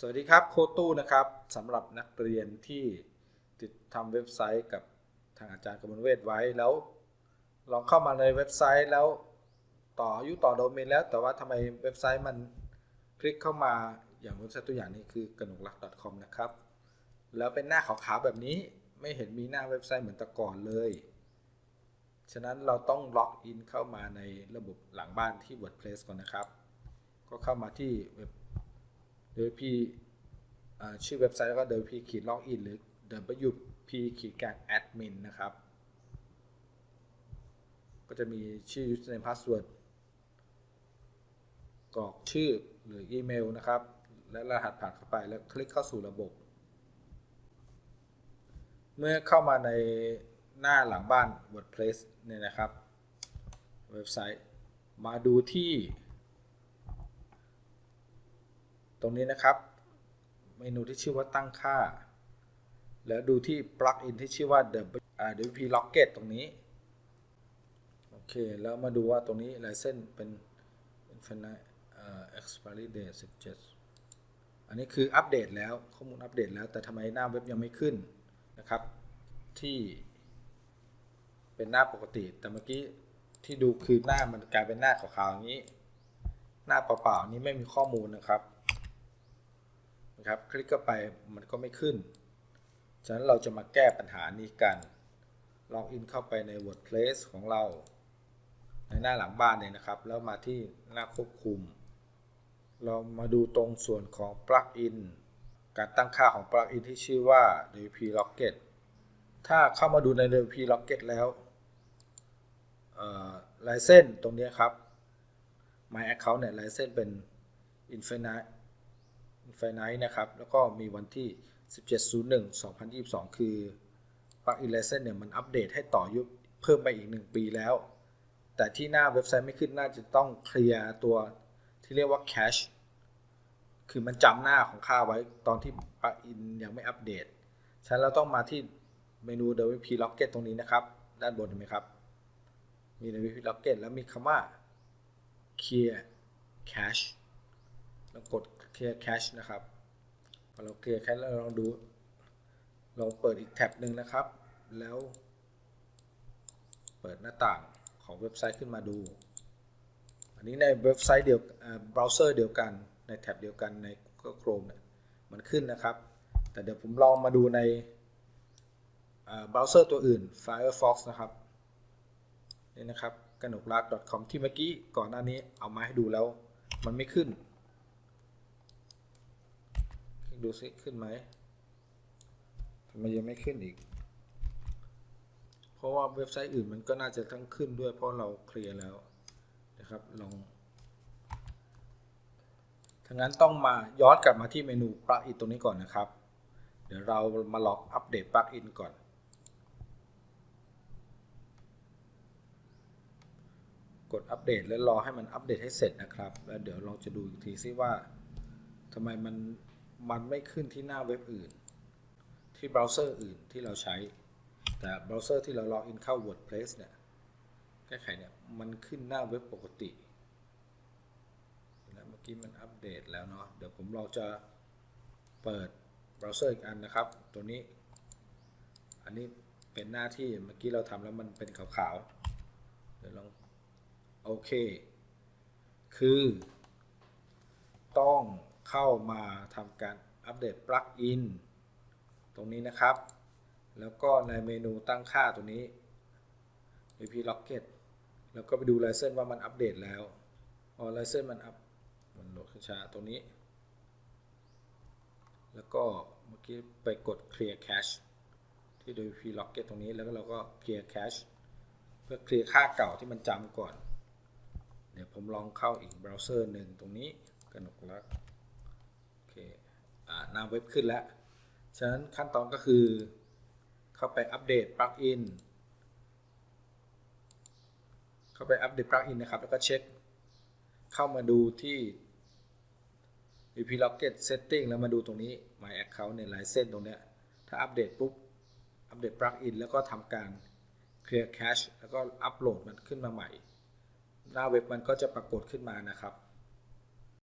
สวัสดีครับโคตู้นะครับสำหรับนักเรียนที่ติดทำเว็บไซต์กับทางอาจารย์กมลเวทไว้แล้ว ลองเข้ามาในเว็บไซต์แล้วต่ออายุต่อโดเมนแล้ว แต่ว่าทำไมเว็บไซต์มันคลิกเข้ามาอย่างเว็บไซต์ตัวอย่างนี้คือกนกลัก .com นะครับ แล้วเป็นหน้าขาวๆแบบนี้ไม่เห็นมีหน้าเว็บไซต์เหมือนแต่ก่อนเลย ฉะนั้นเราต้องล็อกอินเข้ามาในระบบหลังบ้านที่ WordPress ก่อนนะครับ ก็เข้ามาที่เว็บ โดยพีชื่อเว็บไซต์แล้วก็โดยพี่ขีดล็อกอินหรือ wp ขีดกลาง admin นะครับ ก็จะมีชื่อ username password กรอกชื่อหรืออีเมลนะครับ และรหัสผ่านเข้าไปแล้วคลิกเข้าสู่ระบบ เมื่อเข้ามาในหน้าหลังบ้าน WordPress เนี่ยนะครับ เว็บไซต์มาดูที่ ตรงนี้นะครับ เมนูที่ชื่อว่าตั้งค่า แล้วดูที่ปลั๊กอินที่ชื่อว่า WP Locket ตรงนี้ โอเค แล้วมาดูว่าตรงนี้ลายเส้นเป็น infinite expiry date 17 อันนี้คืออัปเดตแล้วข้อมูลอัปเดตแล้ว แต่ทำไมหน้าเว็บยังไม่ขึ้นนะครับ ที่เป็นหน้าปกติ แต่เมื่อกี้ที่ดูคือหน้ามันกลายเป็นหน้าขาวๆอย่างนี้ หน้าเปล่าๆนี้ไม่มีข้อมูลนะครับ นะครับ คลิกเข้าไปมันก็ไม่ขึ้น ฉะนั้นเราจะมาแก้ปัญหานี้กันล็อกอินเข้าไปใน WordPress ของเรา ในหน้าหลังบ้านเนี่ยนะครับ แล้วมาที่หน้าควบคุม เรามาดูตรงส่วนของปลั๊กอินการตั้งค่าของปลั๊กอินที่ชื่อว่า WP Rocket ถ้าเข้ามาดูใน WP Rocket แล้วลายเส้นตรงนี้ครับ My Account เนี่ยลายเส้นเป็น Infinite Infinite นะครับ แล้วก็มีวันที่ 17.01.2022 คือปลั๊กอินไลเซนเนี่ยมันอัปเดตให้ต่อยุบเพิ่มไปอีก 1 ปีแล้ว แต่ที่หน้าเว็บไซต์ไม่ขึ้นน่าจะต้องเคลียร์ตัวที่เรียกว่า cache คือมันจำหน้าของค่าไว้ตอนที่ปลั๊กอินยังไม่อัปเดต ฉะนั้นเราต้องมาที่เมนู WP Rocket ตรงนี้นะครับ ด้านบนเห็นไหมครับ มี WP Rocket แล้วมีคำว่า clear cache แล้วกด clear cache นะครับพอเรา clear cache แล้วเราลองดูลองเปิดอีกแท็บหนึ่งนะครับ แล้ว เปิดหน้าต่างของเว็บไซต์ขึ้นมาดู อันนี้ในเว็บไซต์เดียวเบราว์เซอร์เดียวกันในแท็บเดียวกันใน Google Chrome เนี่ยมันขึ้นนะครับ แต่เดี๋ยวผมลองมาดูในเบราว์เซอร์ตัวอื่น Firefox นะครับนี่นะครับกนกรัก .com ที่เมื่อกี้ก่อนหน้านี้เอามาให้ดูแล้วมันไม่ขึ้น ดูซิขึ้นไหมทำไมยังไม่ขึ้นอีก เพราะว่าเว็บไซต์อื่นมันก็น่าจะต้งขึ้นด้วยเพราะเราเคลียร์แล้วนะครับลองทั้งนั้นต้องมาย้อนกลับมาที่เมนูปลั๊กอินตรงนี้ก่อนนะครับ เดี๋ยวเรามาลองอัปเดตปลั๊กอินก่อน กดอัปเดตแล้วรอให้มันอัปเดตให้เสร็จนะครับ แล้วเดี๋ยวเราจะดูอีกทีซิว่าทำไมมัน มันไม่ขึ้นที่หน้าเว็บอื่น ที่เบราว์เซอร์อื่นที่เราใช้ แต่เบราว์เซอร์ที่เราล็อกอินเข้า WordPress เนี่ยแก้ไขเนี่ยมันขึ้นหน้าเว็บปกติแล้วเมื่อกี้มันอัปเดตแล้วเนาะเดี๋ยวผมเราจะเปิดเบราว์เซอร์อีกอันนะครับ ตัวนี้ อันนี้เป็นหน้าที่เมื่อกี้เราทำแล้วมันเป็นขาวๆ เดี๋ยวลองโอเค คือ ต้อง เข้ามาทำการอัปเดตปลั๊กอินตรงนี้นะครับ แล้วก็ในเมนูตั้งค่าตัวนี้ VP Rocket แล้วก็ไปดูไลเซนว่ามันอัปเดตแล้วพอไลเซนมันอัปมันโหลดขึ้นช้าตรงนี้ แล้วก็เมื่อกี้ไปกด clear cache ที่ WP Rocket ตรงนี้แล้วก็เราก็ clear cache เพื่อเคลียร์ค่าเก่าที่มันจำก่อน เดี๋ยวผมลองเข้าอีกเบราว์เซอร์หนึ่งตรงนี้กนกลักโอ เคอ่าหน้าเว็บขึ้นแล้ว ฉะนั้นขั้นตอนก็คือ เข้าไปอัปเดตปลั๊กอิน เข้าไปอัปเดตปลั๊กอินนะครับ แล้วก็เช็ค เข้ามาดูที่ VP Rocket Setting แล้วมาดูตรงนี้ My Account เนี่ยลายเส้นตรงเนี้ย ถ้าอัปเดตปุ๊บ อัปเดตปลั๊กอินแล้วก็ทำการ Clear Cache แล้วก็อัปโหลดมันขึ้นมาใหม่ หน้าเว็บมันก็จะปรากฏขึ้นมานะครับ